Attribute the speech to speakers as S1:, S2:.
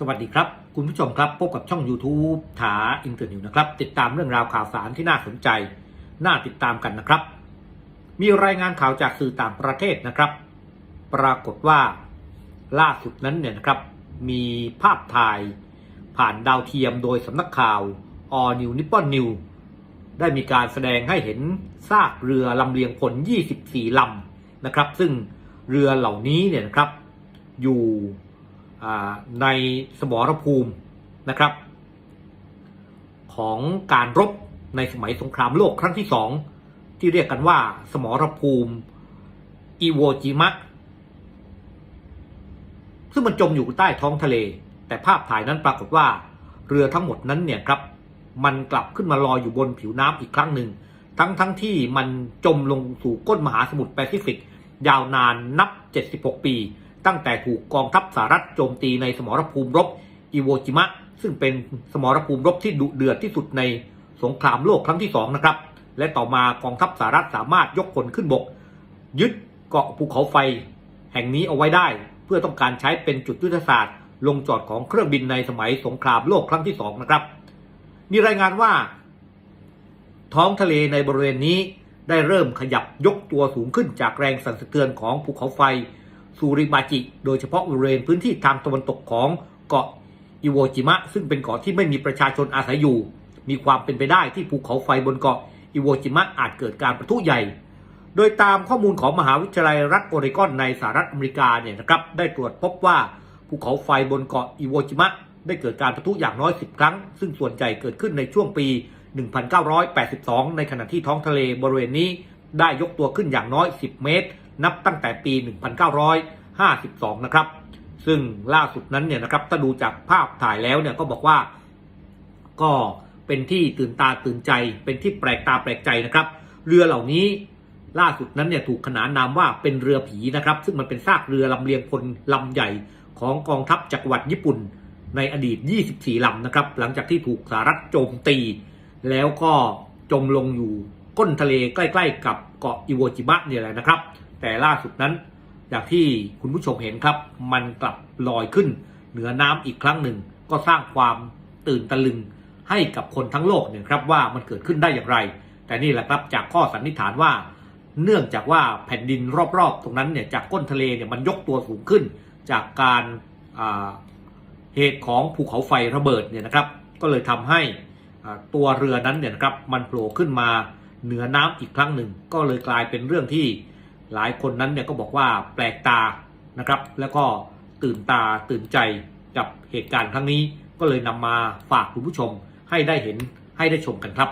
S1: สวัสดีครับ คุณผู้ชมครับพบกับช่อง YouTube ถาอินเตอร์นิวนะครับ ติดตามเรื่องราวข่าวสารที่น่าสนใจ น่าติดตามกันนะครับ มีรายงานข่าวจากสื่อต่างประเทศนะครับ ปรากฏว่าล่าสุดนั้นเนี่ยนะครับ มีภาพถ่ายผ่านดาวเทียมโดยสำนักข่าว All New Nippon New ได้มีการแสดงให้เห็นซากเรือลำเลียงพล 24 ลำนะครับ ซึ่งเรือเหล่านี้เนี่ยนะครับ อยู่ ในสมรภูมินะครับ ของการรบในสมัยสงครามโลกครั้งที่สองที่เรียกกันว่าสมรภูมิอิโวจิมะซึ่งมันจมอยู่ใต้ท้องทะเล แต่ภาพถ่ายนั้นปรากฏว่า เรือทั้งหมดนั้นเนี่ยครับมันกลับขึ้นมาลอยอยู่บนผิวน้ำอีกครั้งหนึ่ง ทั้งทั้งที่มันจมลงสู่ก้นมหาสมุทรแปซิฟิก ยาวนานนับ 76 ปี ตั้งแต่ถูกกองทัพสหรัฐโจมตีในสมรภูมิรบอิโวจิมะ ซึ่งเป็นสมรภูมิรบที่ดุเดือดที่สุดในสงครามโลกครั้งที่สองนะครับ และต่อมากองทัพสหรัฐสามารถยกพลขึ้นบก ยึดเกาะภูเขาไฟ แห่งนี้เอาไว้ได้ เพื่อต้องการใช้เป็นจุดยุทธศาสตร์ ลงจอดของเครื่องบินในสมัยสงครามโลกครั้งที่สองนะครับ มีรายงานว่า ท้องทะเลในบริเวณนี้ได้เริ่มขยับยกตัวสูงขึ้นจากแรงสั่นสะเทือนของภูเขาไฟ ซูริบาจิ โดยเฉพาะบริเวณพื้นที่ทางตะวันตกของเกาะอิโวจิมะ ซึ่งเป็นเกาะที่ไม่มีประชาชนอาศัยอยู่ มีความเป็นไปได้ที่ภูเขาไฟบนเกาะอิโวจิมะอาจเกิดการประทุใหญ่ โดยตามข้อมูลของมหาวิทยาลัยรัฐโอเรกอนในสหรัฐอเมริกาเนี่ยนะครับได้ตรวจพบว่าภูเขาไฟบนเกาะอิโวจิมะได้เกิดการประทุอย่างน้อย 10 ครั้ง ซึ่งส่วนใหญ่เกิดขึ้นในช่วงปี 1982 ในขณะที่ท้องทะเลบริเวณนี้ได้ยกตัวขึ้นอย่างน้อย 10 เมตร นับตั้งแต่ปี 1952 นะครับ ซึ่งล่าสุดนั้นเนี่ยนะครับถ้าดูจากภาพถ่ายแล้วเนี่ยก็บอกว่าก็เป็นที่ตื่นตาตื่นใจ เป็นที่แปลกตาแปลกใจนะครับ เรือเหล่านี้ล่าสุดนั้นเนี่ยถูกขนานนามว่าเป็นเรือผีนะครับ ซึ่งมันเป็นซากเรือลำเลียงพลลำใหญ่ของกองทัพจักรวรรดิญี่ปุ่น ในอดีต 24 ลำนะครับ หลังจากที่ถูกสหรัฐโจมตี แล้วก็จมลงอยู่ก้นทะเลใกล้ ๆ กับเกาะอิโวจิมะเนี่ยแหละนะครับ แต่ล่าสุดนั้น อย่างที่คุณผู้ชมเห็นครับ มันกลับลอยขึ้นเหนือน้ำอีกครั้งหนึ่ง ก็สร้างความตื่นตะลึงให้กับคนทั้งโลกเนี่ยครับว่ามันเกิดขึ้นได้อย่างไร แต่นี่แหละครับจากข้อสันนิษฐานว่า เนื่องจากว่าแผ่นดินรอบๆ ตรงนั้นเนี่ยจากก้นทะเลเนี่ยมันยกตัวสูงขึ้น จากการเหตุของภูเขาไฟระเบิดเนี่ยนะครับ ก็เลยทำให้ตัวเรือนั้นเนี่ยนะครับมันโผล่ขึ้นมาเหนือน้ำอีกครั้งหนึ่ง ก็เลยกลายเป็นเรื่องที่ หลายคนนั้นเนี่ยก็บอกว่าแปลกตานะครับ แล้วก็ตื่นตาตื่นใจกับเหตุการณ์ครั้งนี้ ก็เลยนำมาฝากคุณผู้ชมให้ได้เห็นให้ได้ชมกันครับ